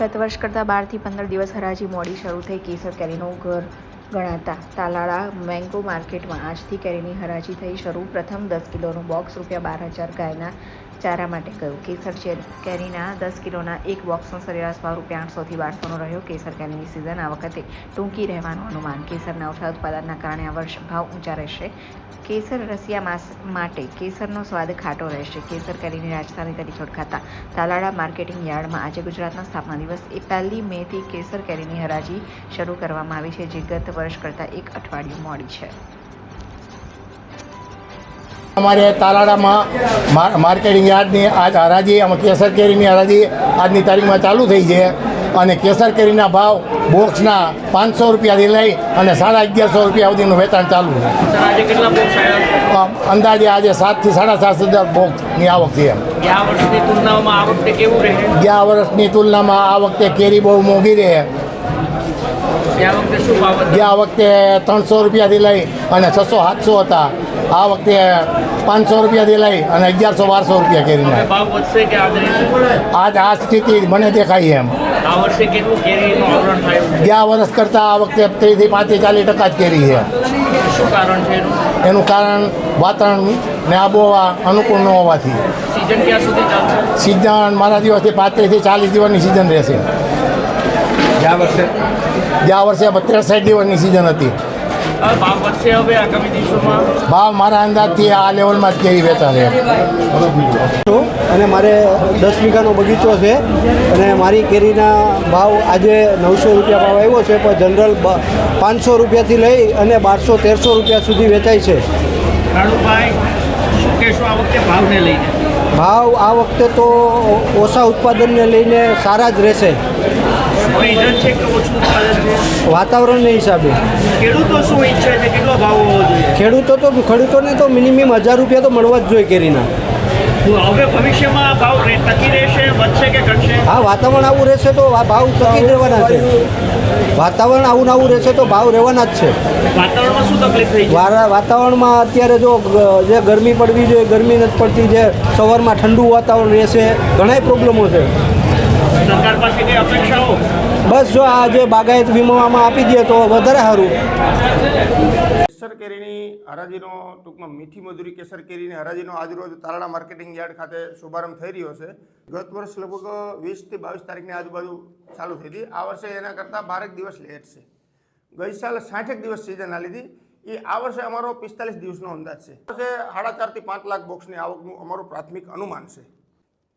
ગત વર્ષ કરતાં બારથી પંદર દિવસ હરાજી મોડી શરૂ થઈ. કેસર કેરીનું ઘર ગણાતા તાલાળા મેંગો માર્કેટમાં આજથી કેરીની હરાજી થઈ. શરૂ પ્રથમ દસ કિલોનું બોક્સ રૂપિયા બાર હજાર ગાયના ચારા માટે ગયું કેસર કેરીના દસ કિલોના એક બોક્સનો સરેરાશ ભાવ રૂપિયા આઠસોથી બારસોનો રહ્યો. કેસર કેરીની સિઝન આ વખતે ટૂંકી રહેવાનું અનુમાન. કેસરના ઓછા ઉત્પાદનના કારણે આ વર્ષ ભાવ ઊંચા રહેશે. કેસર રસિયા માસ માટે કેસરનો સ્વાદ ખાટો રહેશે. કેસર કેરીની રાજધાની તરીકે ઓળખાતા તાલાળા માર્કેટિંગ યાર્ડમાં આજે ગુજરાતના સ્થાપના દિવસ. એ પહેલી મેથી કેસર કેરીની હરાજી શરૂ કરવામાં આવી છે, જે ગત વર્ષ કરતાં એક અઠવાડિયું મોડી છે. અમારે તાલાડામાં માર્કેટિંગ યાર્ડની આજ હરાજી આમાં કેસર કેરીની હરાજી આજની તારીખમાં ચાલુ થઈ છે. અને કેસર કેરીના ભાવ બોક્સના પાંચસો રૂપિયાથી લઈ અને સાડા અગિયારસો રૂપિયા સુધીનું વેચાણ ચાલુ અંદાજે આજે સાતથી સાડા સાત હજાર બોક્સની આવક છે ગયા વર્ષની તુલનામાં આ વખતે કેરી બહુ મોંઘી રહે. ગયા વખતે ત્રણસો રૂપિયાથી લઈ અને છસો સાતસો હતા. આ વખતે પાંચસો રૂપિયાથી લઈ અને અગિયારસો બારસો રૂપિયા કેરીના આજ આ સ્થિતિ મને દેખાય એમ. આ વર્ષે કેટલું કેરીનું આવરણ થાય? એવું ગયા વર્ષ કરતાં આ વખતે ત્રીસથી પાંચથી ચાલીસ ટકા જ કેરી છે. છે શું કારણ છે એનું? કારણ વાતાવરણ ને આબોહવા અનુકૂળ ન હોવાથી. સિઝન મારા દિવસથી પાંત્રીસથી ચાલીસ દિવસની સિઝન રહેશે. ગયા વર્ષે? ગયા વર્ષે ત્રેસાઠ દિવસની સિઝન હતી. ભાવ મારા અંદાજથી આ લેવલમાં જ કેરી વેચાશે છું. અને મારે દસ વીઘાનો બગીચો છે અને મારી કેરીના ભાવ આજે નવસો રૂપિયા ભાવ આવ્યો છે પણ જનરલ પાંચસો રૂપિયાથી લઈ અને બારસો તેરસો રૂપિયા સુધી વેચાય છે. રાણુભાઈ શું કહેશો આ વખતે ભાવને લઈને? ભાવ આ વખતે તો ઓછા ઉત્પાદનને લઈને સારા જ રહેશે. વાતાવરણને હિસાબે. ખેડૂતો શું ઈચ્છે છે? કેટલો ભાવ હોવો જોઈએ? ખેડૂતો તો ખેડૂતોને તો મિનિમમ હજાર રૂપિયા તો મળવા જ જોઈએ કેરીના. હવે ભવિષ્યમાં આ ભાવ ટકી રહેશે વધશે કે ઘટશે? હા વાતાવરણ આવું રહેશે તો આ ભાવ ટકી જ રહેવાના છે. વાતાવરણ આવું ને આવું રહેશે તો ભાવ રહેવાના જ છે. વાતાવરણમાં શું તકલીફ થઈ વાતાવરણમાં અત્યારે જો જે ગરમી પડવી જોઈએ ગરમી નથી પડતી જે સવારમાં ઠંડુ વાતાવરણ રહેશે ઘણાય પ્રોબ્લેમો છે. સરકાર પાસે કઈ અપેક્ષાઓ? બસ જો આ જે બાગાયત વીમામાં આપી દે તો વધારે સારું. કેસર કેરીની હરાજીનો ટૂંકમાં મીઠી મજૂરી કેસર કેરીની હરાજીનો આજરોજ તાલાળા માર્કેટિંગ યાર્ડ ખાતે શુભારંભ થઈ રહ્યો છે. ગત વર્ષ લગભગ વીસથી બાવીસ તારીખની આજુબાજુ ચાલુ થઈ હતી. આ વર્ષે એના કરતાં બારેક દિવસ લેટ છે. ગઈ સાલ સાઠેક દિવસ સિઝન આ લીધી. એ આ વર્ષે અમારો પિસ્તાલીસ દિવસનો અંદાજ છે. વર્ષે સાડા ચારથી પાંચ લાખ બોક્સની આવકનું અમારું પ્રાથમિક અનુમાન છે.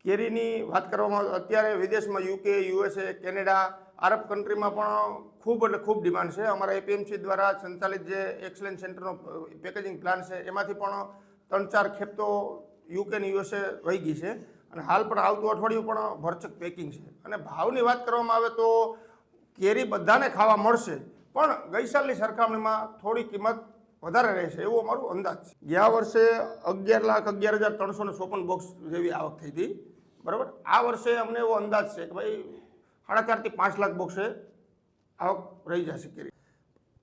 કેરીની વાત કરવામાં અત્યારે વિદેશમાં યુકે, યુએસએ, કેનેડા આરબ કન્ટ્રીમાં પણ ખૂબ એટલે ખૂબ ડિમાન્ડ છે. અમારા એપીએમસી દ્વારા સંચાલિત જે એક્સલેન્સ સેન્ટરનો પેકેજિંગ પ્લાન છે, એમાંથી પણ ત્રણ ચાર ખેપ તો યુકે અને યુએસએ વહી ગઈ છે. અને હાલ પણ આવતું અઠવાડિયું પણ ભરચક પેકિંગ છે. અને ભાવની વાત કરવામાં આવે તો કેરી બધાને ખાવા મળશે, પણ ગઈ સાલની સરખામણીમાં થોડી કિંમત વધારે રહેશે એવો અમારો અંદાજ છે. ગયા વર્ષે અગિયાર લાખ અગિયાર હજાર ત્રણસો ને ચોપન બોક્સ જેવી આવક થઈ હતી. બરાબર? આ વર્ષે અમને એવો અંદાજ છે કે ભાઈ સાડા ચારથી પાંચ લાખ બોક્સે આવક રહી જશે કેરી.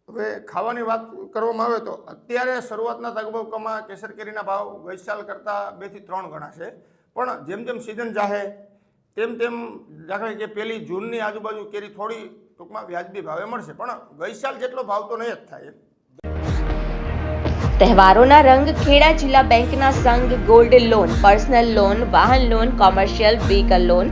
હવે ખાવાની વાત કરવામાં આવે તો અત્યારે શરૂઆતના તબક્કામાં કેસર કેરીના ભાવ ગઈ સાલ કરતાં બેથી ત્રણ ગણા છે. પણ જેમ જેમ સિઝન જાહે, તેમ તેમ દાખલા કે પહેલી જૂનની આજુબાજુ કેરી થોડી ટૂંકમાં વ્યાજબી ભાવે મળશે. પણ ગઈ સાલ જેટલો ભાવ તો નહીં જ થાય તહેવારોના રંગ ખેડા જિલ્લા બેંકના સંઘ ગોલ્ડ લોન, પર્સનલ લોન, વાહન loan, commercial vehicle loan